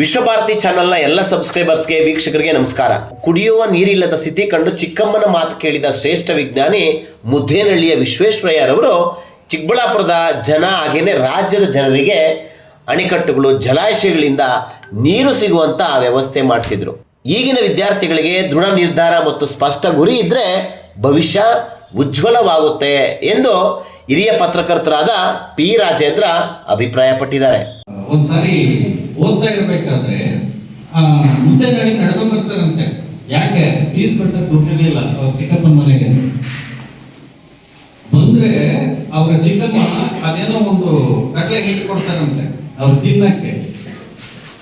ವಿಶ್ವಭಾರತಿ ಚಾನೆಲ್ನ ಎಲ್ಲ ಸಬ್ಸ್ಕ್ರೈಬರ್ಸ್ಗೆ ವೀಕ್ಷಕರಿಗೆ ನಮಸ್ಕಾರ. ಕುಡಿಯುವ ನೀರಿಲ್ಲದ ಸ್ಥಿತಿ ಕಂಡು ಚಿಕ್ಕಮ್ಮನ ಮಾತು ಕೇಳಿದ ಶ್ರೇಷ್ಠ ವಿಜ್ಞಾನಿ ಮುದ್ದೇನಹಳ್ಳಿಯ ವಿಶ್ವೇಶ್ವರಯ್ಯರವರು, ಚಿಕ್ಕಬಳ್ಳಾಪುರದ ಜನ ಹಾಗೇನೆ ರಾಜ್ಯದ ಜನರಿಗೆ ಅಣೆಕಟ್ಟುಗಳು, ಜಲಾಶಯಗಳಿಂದ ನೀರು ಸಿಗುವಂತ ವ್ಯವಸ್ಥೆ ಮಾಡ್ತಿದ್ರು. ಈಗಿನ ವಿದ್ಯಾರ್ಥಿಗಳಿಗೆ ದೃಢ ನಿರ್ಧಾರ ಮತ್ತು ಸ್ಪಷ್ಟ ಗುರಿ ಇದ್ರೆ ಭವಿಷ್ಯ ಉಜ್ವಲವಾಗುತ್ತೆ ಎಂದು ಹಿರಿಯ ಪತ್ರಕರ್ತರಾದ ಪಿ ರಾಜೇಂದ್ರ ಅಭಿಪ್ರಾಯಪಟ್ಟಿದ್ದಾರೆ. ಒಂದ್ಸಾರಿ ಓದ್ತಾ ಇರ್ಬೇಕಾದ್ರೆ ಮುಂದೆ ಗಾಡಿ ನಡ್ಕೊಂಡ್ ಬರ್ತಾರಂತೆ. ಯಾಕೆ? ಫೀಸ್ ಕಟ್ಟಕ್ ದುಡ್ಡಿರ್ಲಿಲ್ಲ ಅವ್ರ ಚಿಕ್ಕಪ್ಪನ ಮನೆಗೆ. ಬಂದ್ರೆ ಅವರ ಚಿಕ್ಕಮ್ಮ ಅದೇನೋ ಒಂದು ಕಟ್ಲೆ ಹಿಟ್ಟು ಕೊಡ್ತಾರಂತೆ ಅವ್ರು ತಿನ್ನಕ್ಕೆ.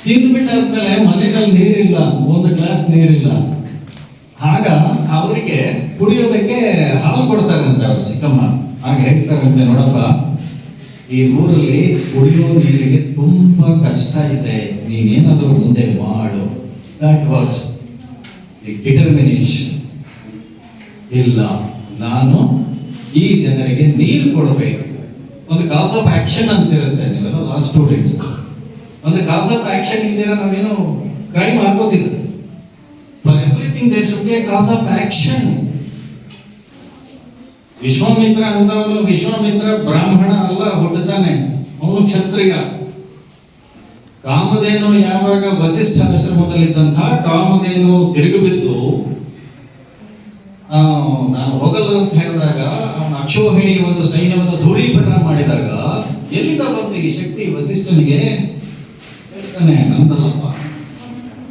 ತಿಂದು ಬಿಟ್ಟಾದ್ಮೇಲೆ ಮನೆಯಲ್ಲಿ ನೀರಿಲ್ಲ, ಒಂದು ಗ್ಲಾಸ್ ನೀರಿಲ್ಲ. ಆಗ ಅವರಿಗೆ ಕುಡಿಯೋದಕ್ಕೆ ಹಾಲು ಕೊಡ್ತಾರಂತೆ ಅವ್ರ ಚಿಕ್ಕಮ್ಮ. ಹಾಗೆ ಹೇಳ್ತಾರಂತೆ, ನೋಡಪ್ಪ, ಈ ಊರಲ್ಲಿ ಕುಡಿಯೋ ನೀರಿಗೆ ತುಂಬಾ ಕಷ್ಟ ಇದೆ. ನೀನೇನಾದರೂ ಮುಂದೆ ಮಾಡು. ದಟ್ ವಾಸ್ ಡಿಟರ್ಮಿನೇಷನ್ ಇಲ್ಲ, ನಾನು ಈ ಜನರಿಗೆ ನೀರು ಕೊಡಬೇಕು. ಒಂದು ಕಾಸ್ ಆಫ್ ಆಕ್ಷನ್ ಅಂತ ಇರುತ್ತೆ ನೀವೆಲ್ಲ ಲಾ ಸ್ಟೂಡೆಂಟ್ಸ್ ಒಂದು ಕಾಸ್ ಆಫ್ ಆಕ್ಷನ್ ಇದ್ದೀರ ನಾವೇನು ಕ್ರೈಮ್ ಆಗೋದಿಲ್ಲ for everything there should be cause of action Vishwamitra ಅಂತವನು Vishwamitra ಬ್ರಾಹ್ಮಣ ಅಲ್ಲ ಹುಟ್ಟುತ್ತಾನೆ ಕ್ಷತ್ರಿಯ ಕಾಮಧೇನು ಯಾವಾಗ ವಸಿಷ್ಠ ಆಶ್ರಮದಲ್ಲಿದ್ದಂತಹ ಕಾಮಧೇನು ತಿರುಗಿ ಬಿದ್ದು ಆ, ನಾನು ಹೋಗಲು ಅಂತ ಹೇಳಿದಾಗ ಅವನ ಅಕ್ಷೋಹಿಣಿ ಒಂದು ಸೈನ್ಯವನ್ನು ಧೂಳೀಪಟ ಮಾಡಿದಾಗ ಎಲ್ಲಿಂದ ಬಂತು ಈ ಶಕ್ತಿ ವಸಿಷ್ಠನಿಗೆ ಹೇಳ್ತಾನೆ ನಂದಲ್ಲಪ್ಪ.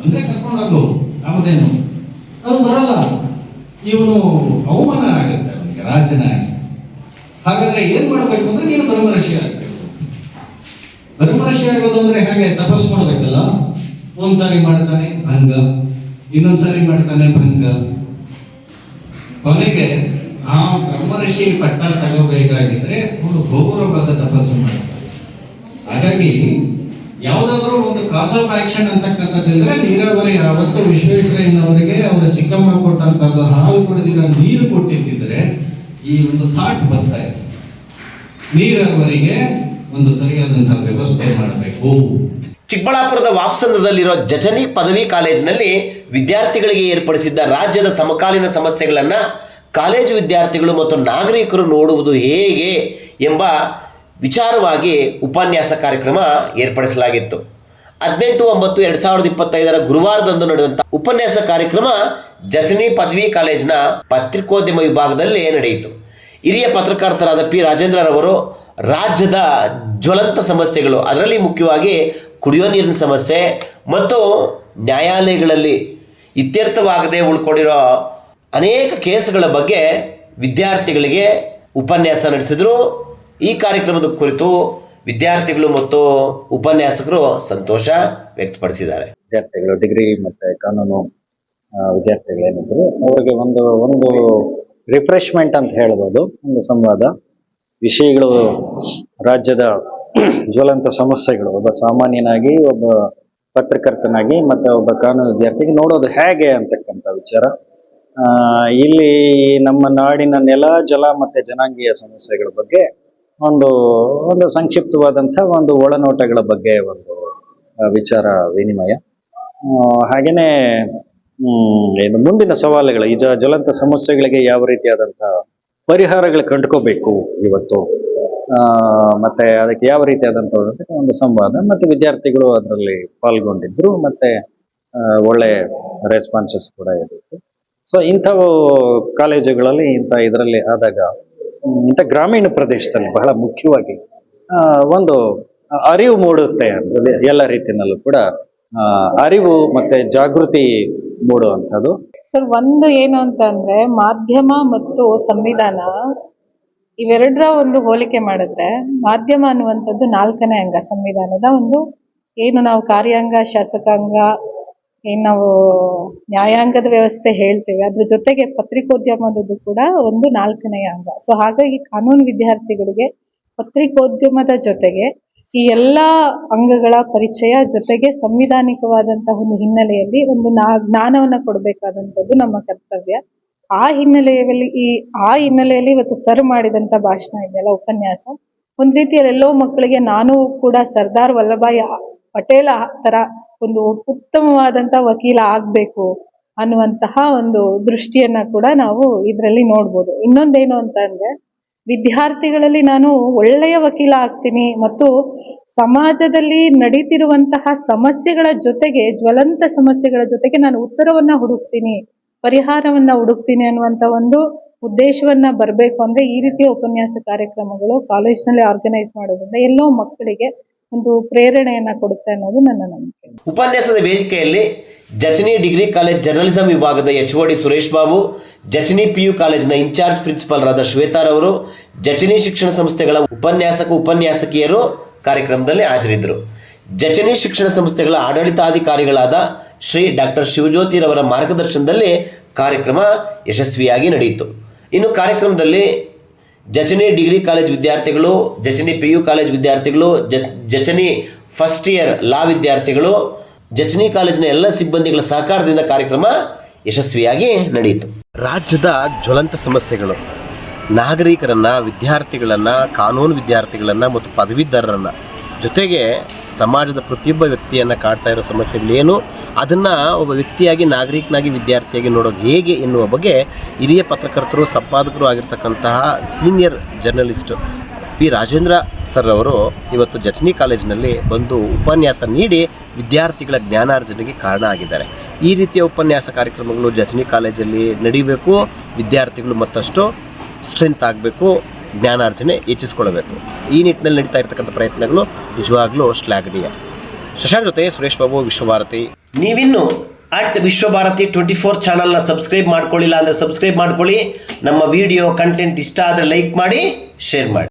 ಅಂದ್ರೆ ಕರ್ಕೊಂಡೋಗು ಕಾಮಧೇನು. ಅದು ಬರಲ್ಲ. ಇವನು ಅವಮಾನ ಆಗುತ್ತೆ ಅವನಿಗೆ ರಾಜನಾಗಿ. ಹಾಗಾದ್ರೆ ಏನ್ ಮಾಡ್ಬೇಕು ಅಂದ್ರೆ ನೀನು ಬ್ರಹ್ಮರ್ಷಿ ಆಗ್ಬೇಕು ಬ್ರಹ್ಮರ್ಷಿ ಆಗೋದು ಅಂದ್ರೆ ಹೇಗೆ? ತಪಸ್ ಮಾಡ್ಬೇಕಲ್ಲ? ಒಂದ್ಸಾರಿ ಮಾಡ್ತಾನೆ, ಅಂಗ. ಇನ್ನೊಂದ್ಸಾರಿ ಮಾಡ್ತಾನೆ, ಭಂಗ. ಕೊನೆಗೆ ಆ ಬ್ರಹ್ಮಋಷಿ ಪಟ್ಟ ತಗೋಬೇಕಾಗಿದ್ರೆ ಒಂದು ಗೌರವದ ತಪಸ್ಸು ಮಾಡ್ತಾರೆ. ಹಾಗಾಗಿ ಯಾವುದಾದ್ರೂ ಒಂದು ಕಾಸ್ ಆಫ್ ಆಕ್ಷನ್ ಅಂತಕ್ಕಂಥದ್ದಿದ್ರೆ ನೀರಾವರಿ ಅವತ್ತು ವಿಶ್ವೇಶ್ವರಯ್ಯನವರಿಗೆ ಅವರ ಚಿಕ್ಕಮ್ಮ ಕೊಟ್ಟಂತದ್ದು ಹಾಲು ಕುಡಿದಿರೋ ನೀರು ಕೊಟ್ಟಿದ್ದಿದ್ರೆ ಈ ಒಂದು ಥಾಟ್ ಬರ್ತಾ ಇದೆ ನೀರಾವರಿಗೆ ಒಂದು ಸರಿಯಾದಂತಹ ವ್ಯವಸ್ಥೆ ಮಾಡಬೇಕು. ಚಿಕ್ಕಬಳ್ಳಾಪುರದ ವಾಪ್ಸಂದ್ರದಲ್ಲಿರೋ ಜಚನಿ ಪದವಿ ಕಾಲೇಜಿನಲ್ಲಿ ವಿದ್ಯಾರ್ಥಿಗಳಿಗೆ ಏರ್ಪಡಿಸಿದ್ದ ರಾಜ್ಯದ ಸಮಕಾಲೀನ ಸಮಸ್ಯೆಗಳನ್ನು ಕಾಲೇಜು ವಿದ್ಯಾರ್ಥಿಗಳು ಮತ್ತು ನಾಗರಿಕರು ನೋಡುವುದು ಹೇಗೆ ಎಂಬ ವಿಚಾರವಾಗಿ ಉಪನ್ಯಾಸ ಕಾರ್ಯಕ್ರಮ ಏರ್ಪಡಿಸಲಾಗಿತ್ತು. ಹದಿನೆಂಟು, ಒಂಬತ್ತು, ಎರಡು ಸಾವಿರದ ಇಪ್ಪತ್ತೈದರ ಗುರುವಾರದಂದು ನಡೆದಂಥ ಉಪನ್ಯಾಸ ಕಾರ್ಯಕ್ರಮ ಜಚನಿ ಪದವಿ ಕಾಲೇಜಿನ ಪತ್ರಿಕೋದ್ಯಮ ವಿಭಾಗದಲ್ಲಿ ನಡೆಯಿತು. ಹಿರಿಯ ಪತ್ರಕರ್ತರಾದ ಪಿ ರಾಜೇಂದ್ರರವರು ರಾಜ್ಯದ ಜ್ವಲಂತ ಸಮಸ್ಯೆಗಳು. ಅದರಲ್ಲಿ ಮುಖ್ಯವಾಗಿ ಕುಡಿಯೋ ನೀರಿನ ಸಮಸ್ಯೆ ಮತ್ತು ನ್ಯಾಯಾಲಯಗಳಲ್ಲಿ ಇತ್ಯರ್ಥವಾಗದೆ ಉಳ್ಕೊಂಡಿರೋ ಅನೇಕ ಕೇಸ್ಗಳ ಬಗ್ಗೆ ವಿದ್ಯಾರ್ಥಿಗಳಿಗೆ ಉಪನ್ಯಾಸ ನಡೆಸಿದರು. ಈ ಕಾರ್ಯಕ್ರಮದ ಕುರಿತು ವಿದ್ಯಾರ್ಥಿಗಳು ಮತ್ತು ಉಪನ್ಯಾಸಕರು ಸಂತೋಷ ವ್ಯಕ್ತಪಡಿಸಿದ್ದಾರೆ. ವಿದ್ಯಾರ್ಥಿಗಳು ಡಿಗ್ರಿ ಮತ್ತು ಕಾನೂನು ವಿದ್ಯಾರ್ಥಿಗಳೇನಿದ್ರು, ಅವರಿಗೆ ಒಂದು ಒಂದು ರಿಫ್ರೆಶ್ಮೆಂಟ್ ಅಂತ ಹೇಳ್ಬೋದು, ಒಂದು ಸಂವಾದ. ವಿಷಯಗಳು ರಾಜ್ಯದ ಜ್ವಲಂತ ಸಮಸ್ಯೆಗಳು. ಒಬ್ಬ ಸಾಮಾನ್ಯನಾಗಿ, ಒಬ್ಬ ಪತ್ರಕರ್ತನಾಗಿ, ಮತ್ತೆ ಒಬ್ಬ ಕಾನೂನು ವಿದ್ಯಾರ್ಥಿಗೆ ನೋಡೋದು ಹೇಗೆ ಅಂತಕ್ಕಂಥ ವಿಚಾರ. ಇಲ್ಲಿ ನಮ್ಮ ನಾಡಿನ ನೆಲ, ಜಲ ಮತ್ತು ಜನಾಂಗೀಯ ಸಮಸ್ಯೆಗಳ ಬಗ್ಗೆ ಒಂದು ಒಂದು ಸಂಕ್ಷಿಪ್ತವಾದಂಥ ಒಂದು ಒಳನೋಟಗಳ ಬಗ್ಗೆ ಒಂದು ವಿಚಾರ, ವಿನಿಮಯ. ಹಾಗೆಯೇ ಏನು ಮುಂದಿನ ಸವಾಲುಗಳು. ಈ ಜ್ವಲಂತ ಸಮಸ್ಯೆಗಳಿಗೆ ಯಾವ ರೀತಿಯಾದಂತಹ ಪರಿಹಾರಗಳು ಕಂಡುಕೋಬೇಕು ಇವತ್ತು. ಮತ್ತೆ ಅದಕ್ಕೆ ಯಾವ ರೀತಿಯಾದಂಥ ಒಂದು ಸಂವಾದ. ಮತ್ತೆ ವಿದ್ಯಾರ್ಥಿಗಳು ಅದರಲ್ಲಿ ಪಾಲ್ಗೊಂಡಿದ್ರು, ಮತ್ತೆ ಒಳ್ಳೆ ರೆಸ್ಪಾನ್ಸಸ್ ಕೂಡ ಇರುತ್ತೆ. ಸೊ ಇಂಥ ಕಾಲೇಜುಗಳಲ್ಲಿ ಇಂಥ ಇದರಲ್ಲಿ ಆದಾಗ ಇಂಥ ಗ್ರಾಮೀಣ ಪ್ರದೇಶದಲ್ಲಿ ಬಹಳ ಮುಖ್ಯವಾಗಿ ಒಂದು ಅರಿವು ಮೂಡುತ್ತೆ ಎಲ್ಲ ರೀತಿಯಲ್ಲೂ ಕೂಡ ಅರಿವು ಮತ್ತೆ ಜಾಗೃತಿ ಮೂಡುವಂಥದ್ದು. ಸರ್ ಒಂದು ಏನು ಅಂತ ಅಂದ್ರೆ ಮಾಧ್ಯಮ ಮತ್ತು ಸಂವಿಧಾನ ಇವೆರಡರ ಒಂದು ಹೋಲಿಕೆ ಮಾಡಿದ್ರೆ ಮಾಧ್ಯಮ ಅನ್ನುವಂಥದ್ದು ನಾಲ್ಕನೇ ಅಂಗ, ಸಂವಿಧಾನದ ಒಂದು ಏನು ನಾವು ಕಾರ್ಯಾಂಗ, ಶಾಸಕಾಂಗ, ಏನು ನಾವು ನ್ಯಾಯಾಂಗದ ವ್ಯವಸ್ಥೆ ಹೇಳ್ತೇವೆ. ಅದ್ರ ಜೊತೆಗೆ ಪತ್ರಿಕೋದ್ಯಮದದ್ದು ಕೂಡ ಒಂದು ನಾಲ್ಕನೇ ಅಂಗ. ಸೊ ಹಾಗಾಗಿ ಕಾನೂನು ವಿದ್ಯಾರ್ಥಿಗಳಿಗೆ ಪತ್ರಿಕೋದ್ಯಮದ ಜೊತೆಗೆ ಈ ಎಲ್ಲ ಅಂಗಗಳ ಪರಿಚಯ ಜೊತೆಗೆ ಸಂವಿಧಾನಿಕವಾದಂತಹ ಒಂದು ಹಿನ್ನೆಲೆಯಲ್ಲಿ ಒಂದು ನಾ, ಜ್ಞಾನವನ್ನ ಕೊಡಬೇಕಾದಂಥದ್ದು ನಮ್ಮ ಕರ್ತವ್ಯ. ಆ ಹಿನ್ನೆಲೆಯಲ್ಲಿ, ಈ, ಆ ಹಿನ್ನೆಲೆಯಲ್ಲಿ ಇವತ್ತು ಸರ್ ಮಾಡಿದಂತ ಭಾಷಣ ಇದೆಯಲ್ಲ, ಉಪನ್ಯಾಸ. ಒಂದು ರೀತಿಯಲ್ಲಿ ಎಲ್ಲೋ ಮಕ್ಕಳಿಗೆ ನಾನು ಕೂಡ ಸರ್ದಾರ್ ವಲ್ಲಭಾಯಿ ಪಟೇಲ್ ತರ ಒಂದು ಉತ್ತಮವಾದಂತ ವಕೀಲ ಆಗ್ಬೇಕು ಅನ್ನುವಂತಹ ಒಂದು ದೃಷ್ಟಿಯನ್ನ ಕೂಡ ನಾವು ಇದರಲ್ಲಿ ನೋಡ್ಬೋದು. ಇನ್ನೊಂದೇನು ಅಂತ ಅಂದ್ರೆ, ವಿದ್ಯಾರ್ಥಿಗಳಲ್ಲಿ ನಾನು ಒಳ್ಳೆಯ ವಕೀಲ ಆಗ್ತೀನಿ ಮತ್ತು ಸಮಾಜದಲ್ಲಿ ನಡೀತಿರುವಂತಹ ಸಮಸ್ಯೆಗಳ ಜೊತೆಗೆ, ಜ್ವಲಂತ ಸಮಸ್ಯೆಗಳ ಜೊತೆಗೆ ನಾನು ಉತ್ತರವನ್ನ ಹುಡುಕ್ತೀನಿ, ಪರಿಹಾರವನ್ನ ಹುಡುಕ್ತೀನಿ ಅನ್ನುವಂತ ಒಂದು ಉದ್ದೇಶವನ್ನ ಬರಬೇಕು ಅಂದ್ರೆ ಈ ರೀತಿಯ ಉಪನ್ಯಾಸ ಕಾರ್ಯಕ್ರಮಗಳು ಕಾಲೇಜ್ನಲ್ಲಿ ಆರ್ಗನೈಸ್ ಮಾಡೋದ್ರಿಂದ ಎಲ್ಲೋ ಮಕ್ಕಳಿಗೆ ಒಂದು ಪ್ರೇರಣೆಯನ್ನ ಕೊಡುತ್ತೆ ಅನ್ನೋದು ನನ್ನ ನಂಬಿಕೆ. ಉಪನ್ಯಾಸದ ವೇದಿಕೆಯಲ್ಲಿ ಜಚನಿ ಡಿಗ್ರಿ ಕಾಲೇಜ್ ಜರ್ನಲಿಸಂ ವಿಭಾಗದ H D Suresh Babu, Jachani P U ಕಾಲೇಜಿನ ಇನ್ಚಾರ್ಜ್ ಪ್ರಿನ್ಸಿಪಾಲ್ರಾದ ಶ್ವೇತಾರವರು, ಜಚನಿ ಶಿಕ್ಷಣ ಸಂಸ್ಥೆಗಳ ಉಪನ್ಯಾಸಕ ಉಪನ್ಯಾಸಕಿಯರು ಕಾರ್ಯಕ್ರಮದಲ್ಲಿ ಹಾಜರಿದ್ದರು. ಜಚನಿ ಶಿಕ್ಷಣ ಸಂಸ್ಥೆಗಳ ಆಡಳಿತಾಧಿಕಾರಿಗಳಾದ ಶ್ರೀ ಡಾಕ್ಟರ್ ಶಿವಜ್ಯೋತಿರವರ ಮಾರ್ಗದರ್ಶನದಲ್ಲಿ ಕಾರ್ಯಕ್ರಮ ಯಶಸ್ವಿಯಾಗಿ ನಡೆಯಿತು. ಇನ್ನು ಕಾರ್ಯಕ್ರಮದಲ್ಲಿ ಜಚನಿ ಡಿಗ್ರಿ ಕಾಲೇಜ್ ವಿದ್ಯಾರ್ಥಿಗಳು, ಜಚನಿ ಪಿ ಯು ಕಾಲೇಜ್ ವಿದ್ಯಾರ್ಥಿಗಳು ಜಚನಿ ಫಸ್ಟ್ ಇಯರ್ ಲಾ ವಿದ್ಯಾರ್ಥಿಗಳು, ಜಚನಿ ಕಾಲೇಜಿನ ಎಲ್ಲ ಸಿಬ್ಬಂದಿಗಳ ಸಹಕಾರದಿಂದ ಕಾರ್ಯಕ್ರಮ ಯಶಸ್ವಿಯಾಗಿ ನಡೆಯಿತು. ರಾಜ್ಯದ ಜ್ವಲಂತ ಸಮಸ್ಯೆಗಳು. ನಾಗರಿಕರನ್ನು, ವಿದ್ಯಾರ್ಥಿಗಳನ್ನು, ಕಾನೂನು ವಿದ್ಯಾರ್ಥಿಗಳನ್ನು ಮತ್ತು ಪದವೀಧರರನ್ನು ಜೊತೆಗೆ ಸಮಾಜದ ಪ್ರತಿಯೊಬ್ಬ ವ್ಯಕ್ತಿಯನ್ನು ಕಾಡ್ತಾ ಇರೋ ಸಮಸ್ಯೆಗಳೇನು, ಅದನ್ನು ಒಬ್ಬ ವ್ಯಕ್ತಿಯಾಗಿ, ನಾಗರಿಕನಾಗಿ, ವಿದ್ಯಾರ್ಥಿಯಾಗಿ ನೋಡೋದು ಹೇಗೆ ಎನ್ನುವ ಬಗ್ಗೆ ಹಿರಿಯ ಪತ್ರಕರ್ತರು, ಸಂಪಾದಕರು ಆಗಿರ್ತಕ್ಕಂತಹ senior journalist P. Rajendra sir ಅವರು ಇವತ್ತು ಜಜ್ನಿ ಕಾಲೇಜಿನಲ್ಲಿ ಬಂದು ಉಪನ್ಯಾಸ ನೀಡಿ ವಿದ್ಯಾರ್ಥಿಗಳ ಜ್ಞಾನಾರ್ಜನೆಗೆ ಕಾರಣ ಆಗಿದ್ದಾರೆ. ಈ ರೀತಿಯ ಉಪನ್ಯಾಸ ಕಾರ್ಯಕ್ರಮಗಳು ಜಜ್ನಿ ಕಾಲೇಜಲ್ಲಿ ನಡೀಬೇಕು, ವಿದ್ಯಾರ್ಥಿಗಳು ಮತ್ತಷ್ಟು ಸ್ಟ್ರೆಂತ್ ಆಗಬೇಕು, ಜ್ಞಾನಾರ್ಜನೆ ಹೆಚ್ಚಿಸ್ಕೊಳ್ಬೇಕು. ಈ ನಿಟ್ಟಿನಲ್ಲಿ ನಡೀತಾ ಇರ್ತಕ್ಕಂಥ ಪ್ರಯತ್ನಗಳು ನಿಜವಾಗ್ಲೂ ಶ್ಲಾಘನೀಯ. ಶಶಾಂಕ್ ಜೊತೆ ಸುರೇಶ್ ಬಾಬು, ವಿಶ್ವಭಾರತಿ. ನೀವಿನ್ನು ಅಟ್ ವಿಶ್ವಭಾರತಿ ಟ್ವೆಂಟಿ ಫೋರ್ ಚಾನಲ್ನ ಸಬ್ಸ್ಕ್ರೈಬ್ ಮಾಡ್ಕೊಳ್ಳಿಲ್ಲ ಅಂದರೆ ಸಬ್ಸ್ಕ್ರೈಬ್ ಮಾಡ್ಕೊಳ್ಳಿ. ನಮ್ಮ ವಿಡಿಯೋ ಕಂಟೆಂಟ್ ಇಷ್ಟ ಆದರೆ ಲೈಕ್ ಮಾಡಿ ಶೇರ್ ಮಾಡಿ.